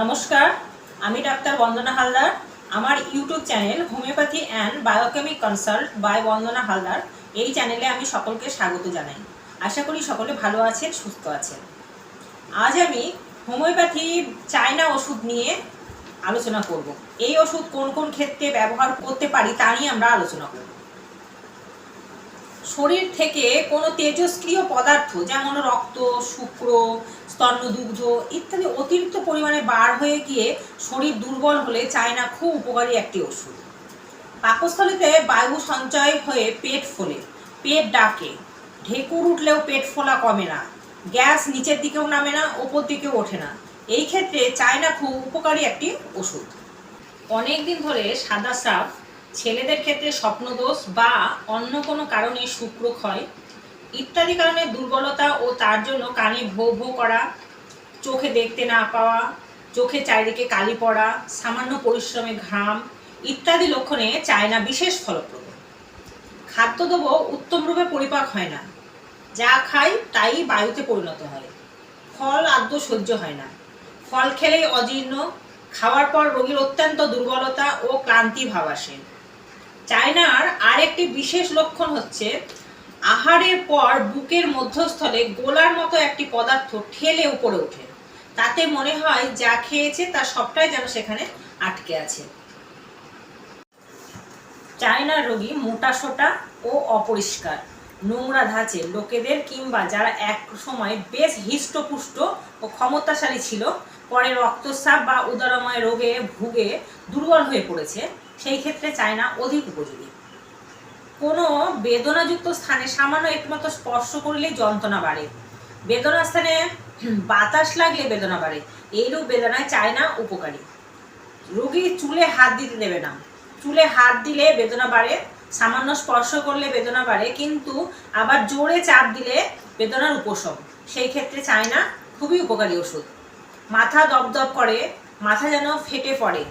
নমস্কার, আমি ডাক্তার বন্দনা হালদার। আমার YouTube channel homeopathy and biochemic consult by Bandana Haldar. এই চ্যানেলে আমি সকলকে স্বাগত জানাই। আশা করি সকলে ভালো আছেন, সুস্থ আছেন। আজ আমি হোমিওপ্যাথি চায়না ওষুধ নিয়ে আলোচনা করব। এই ওষুধ কোন কোন ক্ষেত্রে ব্যবহার করতে পারি তা নিয়ে আমরা আলোচনা করব। শরীর থেকে কোনো তেজস্ক্রিয় পদার্থ, যেমন রক্ত, শুক্র স্তন্যদুগ্ধ ইত্যাদি অতিরিক্ত পরিমাণে বার হয়ে গিয়ে শরীর দুর্বল হলে চায়না খুব উপকারী একটি ওষুধ। পাকস্থলীতে বায়ু সঞ্চয় হয়ে পেট ফোলে, পেট ডাকে, ঢেকুর উঠলেও পেট ফোলা কমে না, গ্যাস নিচের দিকেও নামে না, ওপর দিকেও ওঠে না। এই ক্ষেত্রে চায়না খুব উপকারী একটি ওষুধ। অনেক দিন ধরে সাদা স্রাব, ছেলেদের ক্ষেত্রে স্বপ্নদোষ বা অন্য কোনো কারণে শুক্রক্ষয় ইত্যাদি কারণে দুর্বলতা ও তার জন্য কানে ভো ভো করা, চোখে দেখতে না পাওয়া, চোখে চারিদিকে কালি পড়া, সামান্য পরিশ্রমে ঘাম ইত্যাদি লক্ষণে চায়না বিশেষ ফলপ্রদ। খাদ্যদ্রব্য উত্তমরূপে পরিপাক হয় না। যা খাই তাই বায়ুতে পরিণত হয়। ফল আদ্য সহ্য হয় না। ফল খেলেই অজীর্ণ, খাওয়ার পর রোগীর অত্যন্ত দুর্বলতা ও ক্লান্তি ভাব আসে। চায়নার আরেকটি বিশেষ লক্ষণ হচ্ছে আহারের পর বুকের মধ্যস্থলে গোলার মতো একটি পদার্থ ঠেলে উপরে ওঠে। তাতে মনে হয় যা খেয়েছে তার সবটাই যেন সেখানে আটকে আছে। চায়নার রোগী মোটাসোটা ও অপরিষ্কার। নোংরা ধাঁচে লোকেদের কিংবা যারা এক সময় বেশ হৃষ্টপুষ্ট ও ক্ষমতাশালী ছিল, পরে রক্তস্রাব বা উদারময় রোগে ভুগে দুর্বল হয়ে পড়েছে, সেই ক্ষেত্রে চায়না অধিক উপযোগী। কোনো বেদনাযুক্ত স্থানে সামান্য একমাত্র স্পর্শ করলেই যন্ত্রণা বাড়ে। বেদনা স্থানে বাতাস লাগলে বেদনা বাড়ে। এইরূপ বেদনায় চায় না উপকারী। রোগী চুলে হাত দিতে দেবে না। চুলে হাত দিলে বেদনা বাড়ে, সামান্য স্পর্শ করলে বেদনা বাড়ে, কিন্তু আবার জোরে চাপ দিলে বেদনার উপশম। সেই ক্ষেত্রে চায়না খুবই উপকারী ওষুধ। মাথা দপদপ করে, মাথা যেন ফেটে পড়ে।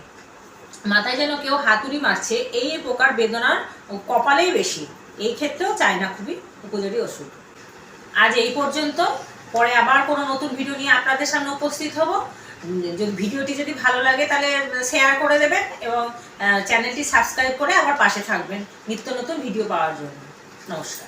মাথায় যেন কেউ হাতুড়ি মারছে, এই প্রকার বেদনার কপালেই বেশি। এই ক্ষেত্রেও চায়না খুবই উপযোগী ওষুধ। আজ এই পর্যন্ত। পরে আবার কোনো নতুন ভিডিও নিয়ে আপনাদের সামনে উপস্থিত হব। যদি ভিডিওটি যদি ভালো লাগে তাহলে শেয়ার করে দেবেন এবং চ্যানেলটি সাবস্ক্রাইব করে আমার পাশে থাকবেন নিত্য নতুন ভিডিও পাওয়ার জন্য। নমস্কার।